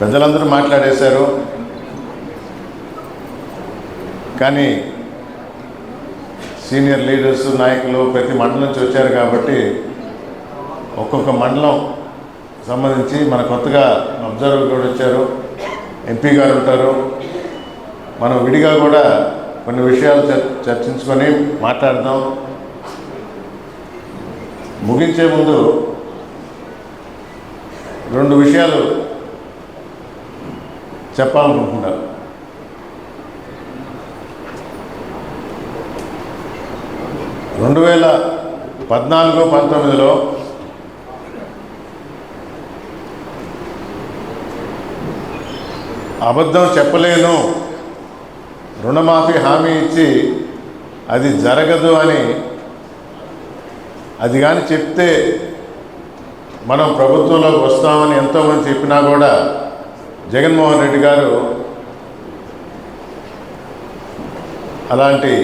పెద్దలందరూ మాట్లాడేశారు. కానీ senior leaders నాయకులు ప్రతి మండలం నుంచి వచ్చారు కాబట్టి ఒక్కొక్క మండలం సంబంధించి మన కొత్తగా అబ్జర్వర్ కూడా వచ్చారు ఎంపీ గారు ఉంటారు. మనం విడిగా కూడా కొన్ని విషయాలు చర్- చర్చించుకొని మాట్లాడదాం. ముగించే ముందు రెండు విషయాలు చెప్పాలనుకుంటున్నారు. రెండు వేల పద్నాలుగు పంతొమ్మిదిలో అబద్ధం చెప్పలేను రుణమాఫీ హామీ ఇచ్చి అది జరగదు అని అది కానీ చెప్తే మనం ప్రభుత్వంలోకి వస్తామని ఎంతోమంది చెప్పినా కూడా జగన్మోహన్ రెడ్డి గారు అలాంటి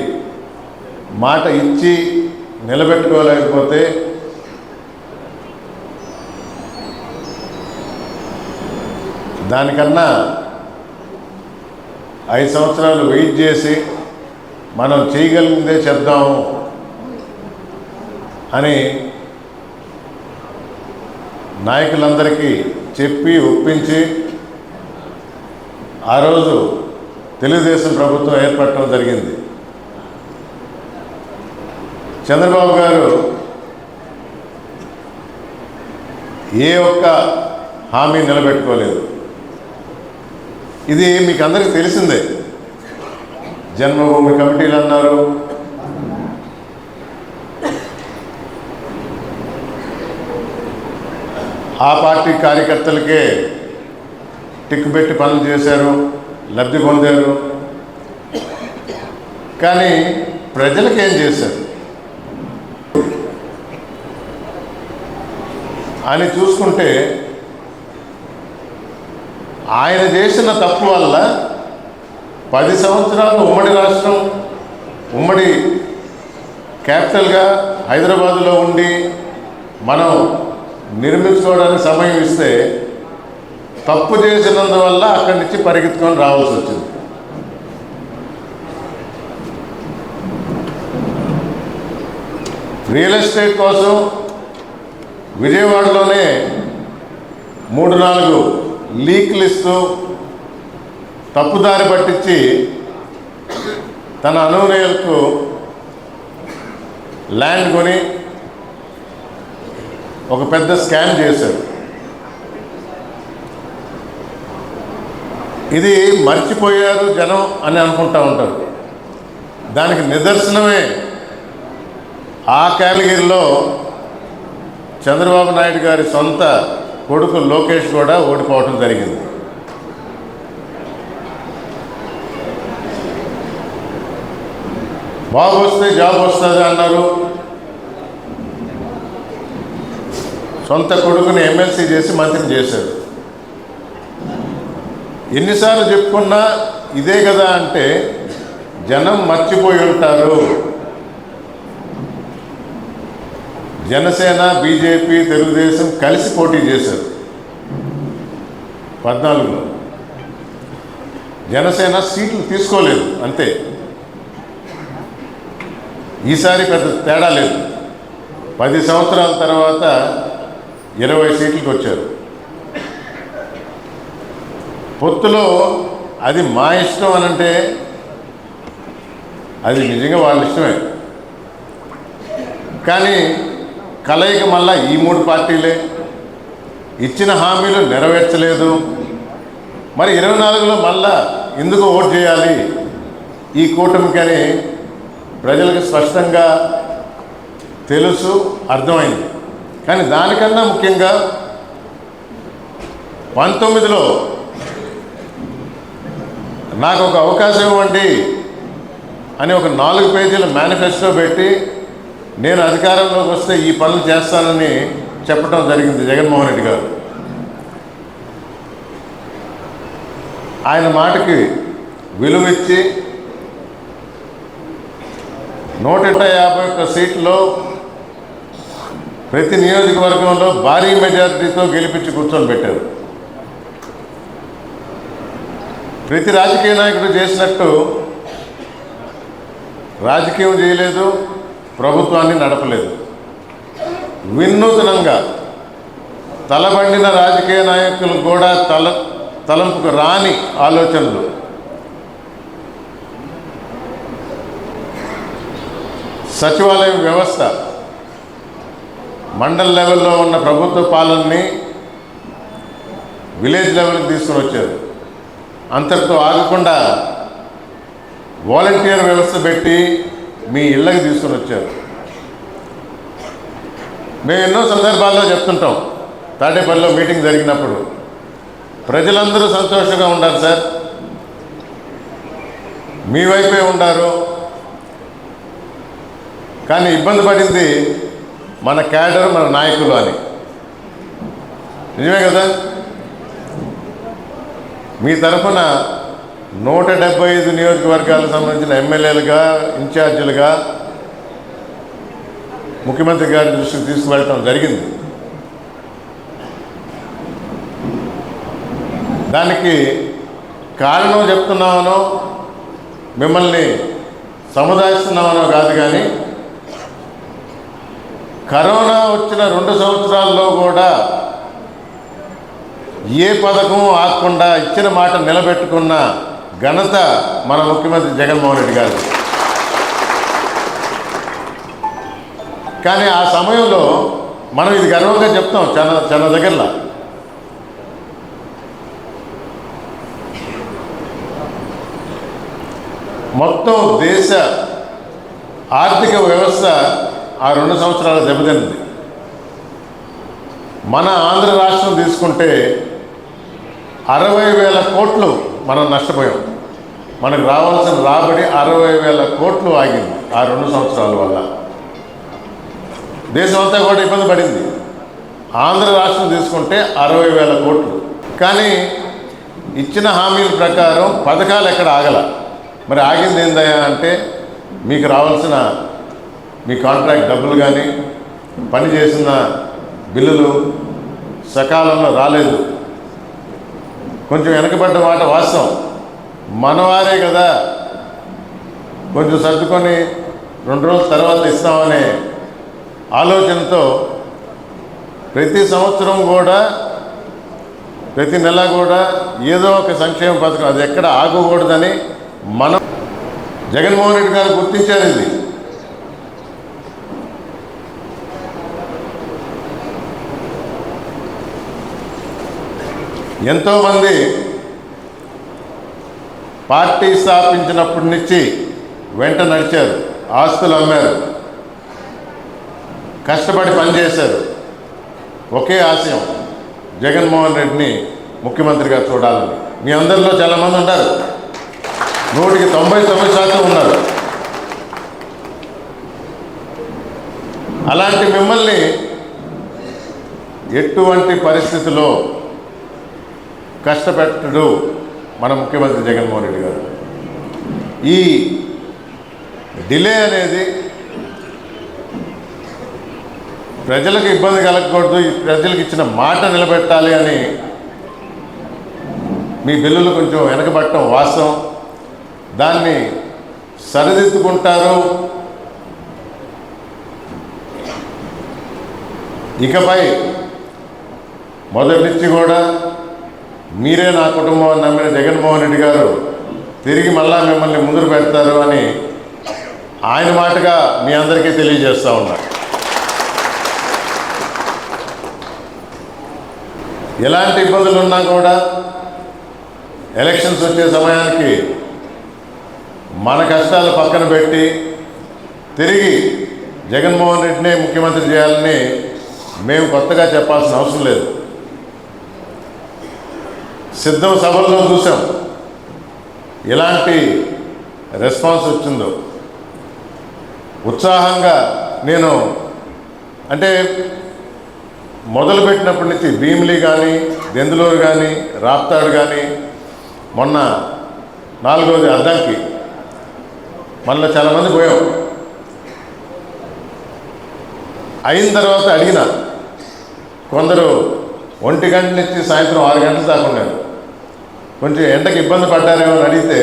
మాట ఇచ్చి నిలబెట్టుకోలేకపోతే దానికన్నా ఐదు సంవత్సరాలు వెయిట్ చేసి మనం చేయగలిగిందే చెప్దాము అని నాయకులందరికీ చెప్పి ఒప్పించి ఆ రోజు తెలుగుదేశం ప్రభుత్వం ఏర్పడటం జరిగింది. చంద్రబాబు గారు ఏ ఒక్క హామీ నిలబెట్టుకోలేదు. ఇది మీకు అందరికీ తెలిసిందే. జన్మభూమి కమిటీలు అన్నారు. ఆ పార్టీ కార్యకర్తలకే టిక్ పెట్టి పనులు చేశారు లబ్ధి పొందారు. కానీ ప్రజలకేం చేశారు? అని చూసుకుంటే ఆయన చేసిన తప్పు వల్ల పది సంవత్సరాలు ఉమ్మడి రాష్ట్రం ఉమ్మడి క్యాపిటల్గా హైదరాబాదులో ఉండి మనం నిర్మించుకోవడానికి సమయం ఇస్తే తప్పు చేసినందువల్ల అక్కడి నుంచి పరిగెత్తుకొని రావాల్సి వచ్చింది. రియల్ ఎస్టేట్ కోసం విజయవాడలోనే మూడు నాలుగు లీక్లు ఇస్తూ తప్పుదారి పట్టించి తన అనునయులకు ల్యాండ్ కొని ఒక పెద్ద స్కామ్ చేశారు ఇది మర్చిపోయారు జనం అని అనుకుంటూ ఉంటారు. దానికి నిదర్శనమే ఆ కేటగిరీలో చంద్రబాబు నాయుడు గారి సొంత కొడుకు లోకేష్ కూడా ఓడిపోవటం జరిగింది. బాబు వస్తే జాబ్ వస్తుంది అన్నారు. సొంత కొడుకుని ఎమ్మెల్సీ చేసి మంత్రిని చేశారు. ఎన్నిసార్లు చెప్పుకున్నా ఇదే కదా అంటే జనం మర్చిపోయి ఉంటారు. జనసేన బీజేపీ తెలుగుదేశం కలిసి పోటీ చేశారు. పద్నాలుగులో. జనసేన సీట్లు తీసుకోలేదు అంతే. ఈసారి పెద్ద తేడా లేదు. పది సంవత్సరాల తర్వాత ఇరవై సీట్లకు వచ్చారు పొత్తులో అది మా ఇష్టం అనంటే అది నిజంగా వాళ్ళ ఇష్టమే. కానీ కలయిక మళ్ళా ఈ మూడు పార్టీలే. ఇచ్చిన హామీలు నెరవేర్చలేదు. మరి ఇరవై నాలుగులో మళ్ళా ఎందుకు ఓటు చేయాలి? ఈ కూటమికి ప్రజలకు స్పష్టంగా తెలుసు అర్థమైంది. కానీ దానికన్నా ముఖ్యంగా పంతొమ్మిదిలో నాకు ఒక అవకాశం ఇవ్వండి అని ఒక నాలుగు పేజీల మేనిఫెస్టో పెట్టి నేను అధికారంలోకి వస్తే ఈ పనులు చేస్తానని చెప్పడం జరిగింది జగన్మోహన్ రెడ్డి గారు. ఆయన మాటకి విలువిచ్చి నూట యాభై ఒక్క సీట్లో ప్రతి నియోజకవర్గంలో భారీ మెజారిటీతో గెలిపించి కూర్చొని పెట్టారు. ప్రతి రాజకీయ నాయకుడు చేసినట్టు రాజకీయం చేయలేదు ప్రభుత్వాన్ని నడపలేదు. వినూతనంగా తలబండిన రాజకీయ నాయకులు కూడా తల తలంపుకు రాని ఆలోచనలు. సచివాలయం వ్యవస్థ మండల్ లెవెల్లో ఉన్న ప్రభుత్వ పాలనని విలేజ్ లెవెల్కి తీసుకుని వచ్చారు. అంతటితో ఆగకుండా వాలంటీర్ వ్యవస్థ పెట్టి మీ ఇళ్ళకి తీసుకుని వచ్చారు. మేము ఎన్నో సందర్భాల్లో చెప్తుంటాం తాడేపల్లిలో మీటింగ్ జరిగినప్పుడు. ప్రజలందరూ సంతోషంగా ఉండాలి సార్. మీ వైపే ఉండారు. కానీ ఇబ్బంది పడింది మన క్యాడర్ మన నాయకులు అని. నిజమే కదా? మీ తరఫున నూట డెబ్బై ఐదు నియోజకవర్గాలకు సంబంధించిన ఎమ్మెల్యేలుగా ఇన్ఛార్జీలుగా ముఖ్యమంత్రి గారి దృష్టికి తీసుకువెళ్ళటం జరిగింది. దానికి కారణం చెప్తున్నామనో మిమ్మల్ని సముదాయిస్తున్నామనో కాదు కానీ కరోనా వచ్చిన రెండు సంవత్సరాల్లో కూడా ఏ పథకం ఆకుండా ఇచ్చిన మాట నిలబెట్టుకున్న ఘనత మన ముఖ్యమంత్రి జగన్మోహన్ రెడ్డి గారు. కానీ ఆ సమయంలో మనం ఇది గర్వంగా చెప్తాం చాలా చాలా దగ్గరలో. మొత్తం దేశ ఆర్థిక వ్యవస్థ ఆ రెండు సంవత్సరాలు దెబ్బతింది. మన ఆంధ్ర రాష్ట్రం తీసుకుంటే అరవై వేల కోట్లు మనం నష్టపోయాం. మనకు రావాల్సిన రాబడి అరవై వేల కోట్లు ఆగింది ఆ రెండు సంవత్సరాల వల్ల. దేశం అంతా కూడా ఇబ్బంది పడింది. ఆంధ్ర రాష్ట్రం తీసుకుంటే అరవై వేల కోట్లు. కానీ ఇచ్చిన హామీల ప్రకారం పథకాలు ఎక్కడ ఆగల. మరి ఆగింది ఏందయ్యా అంటే మీకు రావాల్సిన మీ కాంట్రాక్ట్ డబ్బులు కానీ పని చేసిన బిల్లులు సకాలంలో రాలేదు. కొంచెం వెనకబడ్డ మాట వాస్తవం. మనవారే కదా. కొంచెం సర్దుకొని రెండు రోజుల తర్వాత ఇస్తామనే ఆలోచనతో ప్రతి సంవత్సరం కూడా ప్రతి నెల కూడా ఏదో ఒక సంక్షేమ పథకం అది ఎక్కడ ఆగకూడదని మనం జగన్మోహన్ రెడ్డి గారు గుర్తించారు ఇది. ఎంతోమంది పార్టీ స్థాపించినప్పటి నుంచి వెంట నడిచారు ఆస్తులు అమ్మారు కష్టపడి పనిచేశారు. ఒకే ఆశయం జగన్మోహన్ రెడ్డిని ముఖ్యమంత్రిగా చూడాలని. మీ అందరిలో చాలామంది ఉన్నారు. నూటికి తొంభై తొమ్మిది శాతం ఉన్నారు. అలాంటి మిమ్మల్ని ఎటువంటి పరిస్థితిలో కష్టపెట్టడు మన ముఖ్యమంత్రి జగన్మోహన్ రెడ్డి గారు. ఈ డిలే అనేది ప్రజలకు ఇబ్బంది కలగకూడదు ఈ ప్రజలకు ఇచ్చిన మాట నిలబెట్టాలి అని మీ బిల్లులు కొంచెం వెనకబట్టడం వాస్తవం. దాన్ని సరిదిద్దుకుంటారు. ఇకపై మొదటి నుంచి కూడా మీరే నా కుటుంబం అని నమ్మిన జగన్మోహన్ రెడ్డి గారు తిరిగి మళ్ళా మిమ్మల్ని ముందుకు పెడతారు అని ఆయన మాటగా మీ అందరికీ తెలియజేస్తూ ఉన్నారు ఎలాంటి ఇబ్బందులు ఉన్నా కూడా ఎలక్షన్స్ వచ్చే సమయానికి మన కష్టాలు పక్కన పెట్టి తిరిగి జగన్మోహన్ రెడ్డినే ముఖ్యమంత్రి చేయాలని మేము కొత్తగా చెప్పాల్సిన అవసరం లేదు. సిద్ధం సభల్లో చూసాం ఎలాంటి రెస్పాన్స్ వచ్చిందో. ఉత్సాహంగా నేను అంటే మొదలుపెట్టినప్పటి నుంచి భీమిలి కానీ దెందులూరు కానీ రాప్తాడు కానీ మొన్న నాలుగోది అద్దంకి మళ్ళీ చాలామంది పోయాం. అయిన తర్వాత అడిగిన కొందరు ఒంటి గంట నుంచి సాయంత్రం ఆరు గంటల దాకా ఉన్నారు కొంచెం ఎండకు ఇబ్బంది పడ్డారేమో అని అడిగితే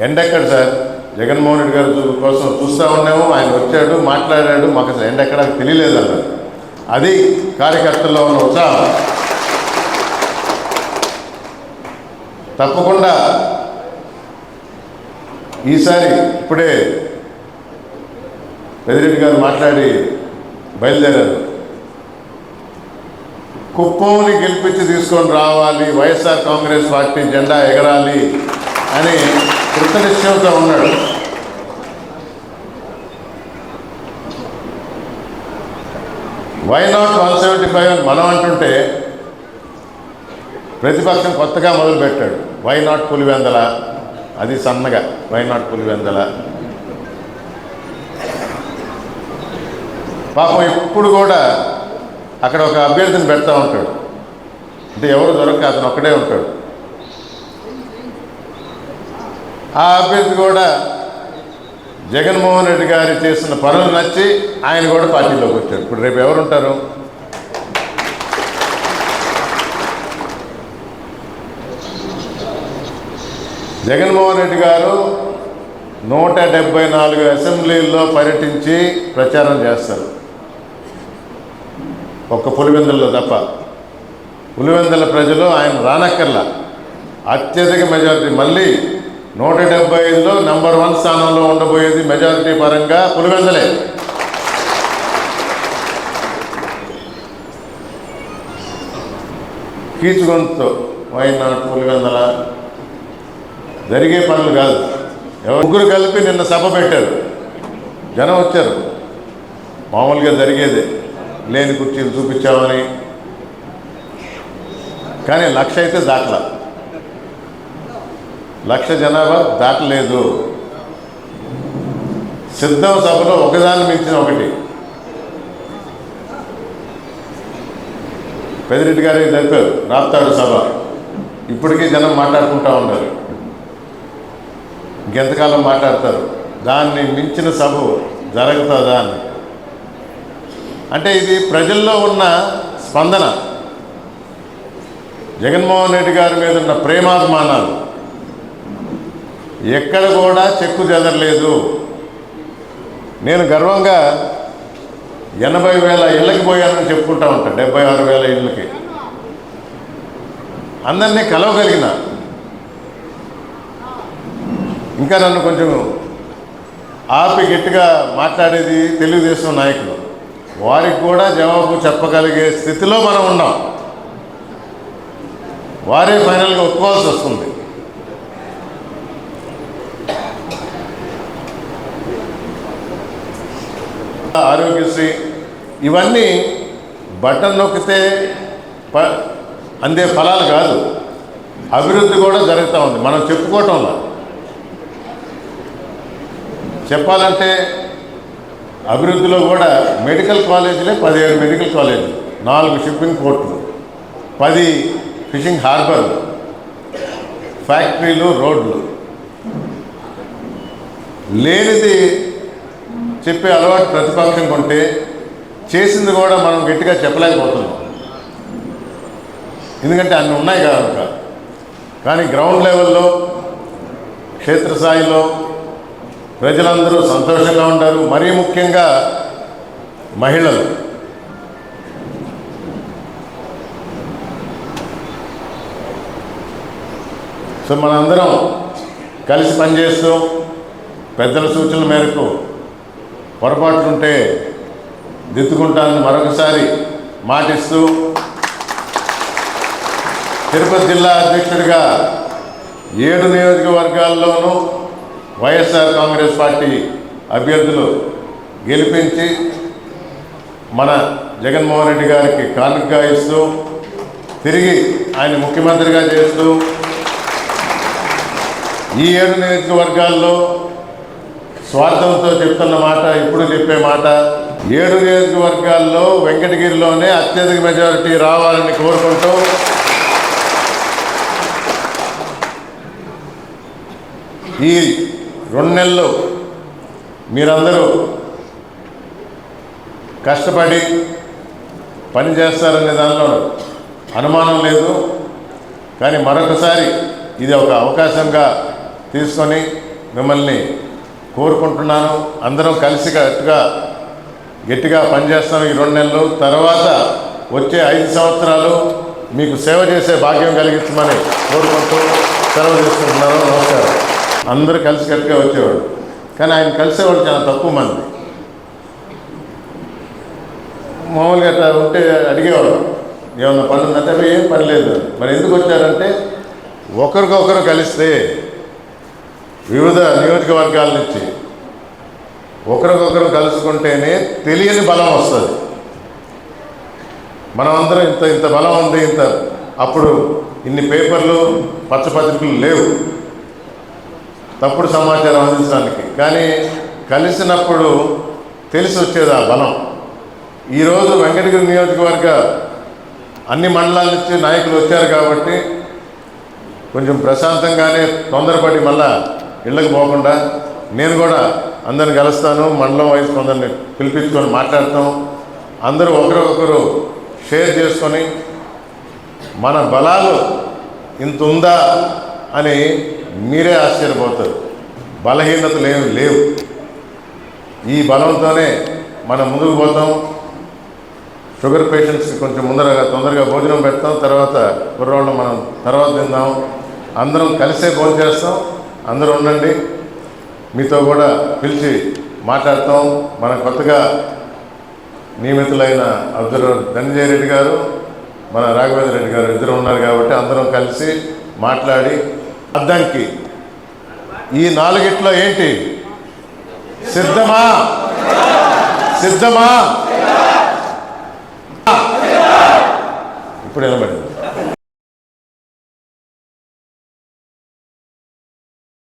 ఎండ ఎక్కడ సార్? జగన్మోహన్ రెడ్డి గారు కోసం చూస్తూ ఉన్నాము ఆయన వచ్చాడు మాట్లాడాడు మాకు అసలు ఎండ ఎక్కడ తెలియలేదు అన్నారు. అది కార్యకర్తల్లో ఉన్న ఉత్సాహం. తప్పకుండా ఈసారి ఇప్పుడే పెదిరెడ్డి గారు మాట్లాడి బయలుదేరారు. కుప్పంని గెలిపించి తీసుకొని రావాలి వైఎస్ఆర్ కాంగ్రెస్ పార్టీ జెండా ఎగరాలి అని కృతనిశ్చయంతో ఉన్నాడు. Why not one seventy five అని మనం అంటుంటే ప్రతిపక్షం కొత్తగా మొదలుపెట్టాడు. Why not Pulivendula? అది సన్నగా. Why not Pulivendula? పాపం ఇప్పుడు కూడా అక్కడ ఒక అభ్యర్థిని పెడతా ఉంటాడు. అంటే ఎవరు దొరక అతను ఒక్కడే ఉంటాడు. ఆ అభ్యర్థి కూడా జగన్మోహన్ రెడ్డి గారు చేసిన పనులు నచ్చి ఆయన కూడా పార్టీలోకి వచ్చాడు. ఇప్పుడు రేపు ఎవరు ఉంటారు? జగన్మోహన్ రెడ్డి గారు నూట డెబ్బై నాలుగు అసెంబ్లీల్లో పర్యటించి ప్రచారం చేస్తారు. ఒక్క పులివెందుల్లో తప్ప. పులివెందుల ప్రజలు ఆయన రానక్కర్లా. అత్యధిక మెజారిటీ మళ్ళీ నూట డెబ్బై ఐదులో నంబర్ వన్ స్థానంలో ఉండబోయేది మెజారిటీ పరంగా పులివెందలే. కీచుగొంతుతో వైనాడు పులివెందల? జరిగే పనులు కాదు. ముగ్గురు కలిపి నిన్న సభ పెట్టారు. జనం వచ్చారు. మామూలుగా జరిగేదే. లేని కుర్చీలు చూపించామని కానీ లక్ష అయితే దాటల లక్ష జనాభా దాటలేదు. సిద్ధం సభలో ఒకదాన్ని మించిన ఒకటి. పెదిరెడ్డి గారు జరిపారు రాప్తాడు సభ. ఇప్పటికీ జనం మాట్లాడుకుంటూ ఉన్నారు. ఇంకెంతకాలం మాట్లాడతారు? దాన్ని మించిన సభ జరుగుతుందా అని. అంటే ఇది ప్రజల్లో ఉన్న స్పందన. జగన్మోహన్ రెడ్డి గారి మీద ఉన్న ప్రేమాభిమానాలు. ఎక్కడ కూడా చెక్కు చెదరలేదు. నేను గర్వంగా ఎనభై వేల ఇళ్ళకి పోయానని చెప్పుకుంటా ఉంటాను డెబ్బై ఆరు వేల ఇళ్ళకి. అందరినీ కలవగలిగిన. ఇంకా నన్ను కొంచెం ఆపి గట్టిగా మాట్లాడేది తెలుగుదేశం నాయకులు. వారికి కూడా జవాబు చెప్పగలిగే స్థితిలో మనం ఉన్నాం. వారే ఫైనల్గా ఒప్పుకోవాల్సి వస్తుంది. ఆరోగ్యశ్రీ ఇవన్నీ బటన్ నొక్కితే ప అందే ఫలాలు కాదు. అభివృద్ధి కూడా జరుగుతూ ఉంది. మనం చెప్పుకోవటంలో చెప్పాలంటే అభివృద్ధిలో కూడా మెడికల్ కాలేజీలే పదిహేడు మెడికల్ కాలేజీలు నాలుగు షిప్పింగ్ పోర్టులు పది ఫిషింగ్ హార్బర్లు ఫ్యాక్టరీలు రోడ్లు. లేనిది చెప్పే అలవాటు ప్రతిపక్షం కొంటే చేసింది కూడా మనం గట్టిగా చెప్పలేకపోతున్నాం. ఎందుకంటే అన్ని ఉన్నాయి కనుక కానీ గ్రౌండ్ లెవెల్లో క్షేత్రస్థాయిలో ప్రజలందరూ సంతోషంగా ఉంటారు. మరీ ముఖ్యంగా మహిళలు. సో మనందరం కలిసి పనిచేస్తూ పెద్దల సూచనల మేరకు పొరపాట్లుంటే దిద్దుకుంటానని మరొకసారి మాటిస్తూ తిరుపతి జిల్లా అధ్యక్షుడిగా ఏడు నియోజకవర్గాల్లోనూ వైఎస్ఆర్ కాంగ్రెస్ పార్టీ అభ్యర్థులు గెలిపించి మన జగన్మోహన్ రెడ్డి గారికి కానుకగా ఇస్తూ తిరిగి ఆయన ముఖ్యమంత్రిగా చేస్తూ ఈ ఏడు నియోజకవర్గాల్లో స్వార్థంతో చెప్తున్న మాట ఇప్పుడు చెప్పే మాట ఏడు నియోజకవర్గాల్లో వెంకటగిరిలోనే అత్యధిక మెజారిటీ రావాలని కోరుకుంటూ ఈ రెండు నెలలు మీరందరూ కష్టపడి పని చేస్తారనే దానిలో అనుమానం లేదు. కానీ మరొకసారి ఇది ఒక అవకాశంగా తీసుకొని మిమ్మల్ని కోరుకుంటున్నాను. అందరం కలిసి గట్టిగా గట్టిగా పనిచేస్తాం ఈ రెండు నెలలు. తర్వాత వచ్చే ఐదు సంవత్సరాలు మీకు సేవ చేసే భాగ్యం కలిగించమని కోరుకుంటూ సెలవు తీసుకుంటున్నాను. నమస్కారం. అందరూ కలిసి కట్టుగా వచ్చేవాడు కానీ ఆయన కలిసేవాళ్ళు చాలా తక్కువ మంది. మామూలుగా అట్లా ఉంటే అడిగేవాడు ఏమన్నా పని ఉందంటే ఏం పని లేదు. మరి ఎందుకు వచ్చారంటే ఒకరికొకరు కలిస్తే వివిధ నియోజకవర్గాల నుంచి ఒకరికొకరు కలుసుకుంటేనే తెలియని బలం వస్తుంది. మనమందరం ఇంత ఇంత బలం ఉంది ఇంత అప్పుడు ఇన్ని పేపర్లు పచ్చపత్రికలు లేవు. తప్పుడు సమాచారం అందించడానికి. కానీ కలిసినప్పుడు తెలిసి వచ్చేది ఆ బలం. ఈరోజు వెంకటగిరి నియోజకవర్గ అన్ని మండలాల నుంచి నాయకులు వచ్చారు కాబట్టి కొంచెం ప్రశాంతంగానే తొందరపడి మళ్ళా ఇళ్ళకి పోకుండా నేను కూడా అందరిని కలుస్తాను మండలం వైపు కొందరిని పిలిపించుకొని మాట్లాడతాం. అందరూ ఒకరికొకరు షేర్ చేసుకొని మన బలాలు ఇంత ఉందా అని మీరే ఆశ్చర్యపోతారు. బలహీనతలు ఏమి లేవు. ఈ బలంతోనే మనం ముందుకు పోతాం. షుగర్ పేషెంట్స్కి కొంచెం ముందరగా తొందరగా భోజనం పెడతాం. తర్వాత కుర్రోళ్ళు మనం తర్వాత తిందాం. అందరం కలిసే భోజనం చేస్తాం. అందరూ ఉండండి. మీతో కూడా పిలిచి మాట్లాడతాం. మన కొత్తగా నియమితులైన అబ్జర్వర్ ధనంజయ రెడ్డి గారు మన రాఘవేంద్ర రెడ్డి గారు ఇద్దరు ఉన్నారు కాబట్టి అందరం కలిసి మాట్లాడి అద్దంకి ఈ నాలుగిట్లో ఏంటి సిద్ధమా సిద్ధమా ఇప్పుడు నిలబడింది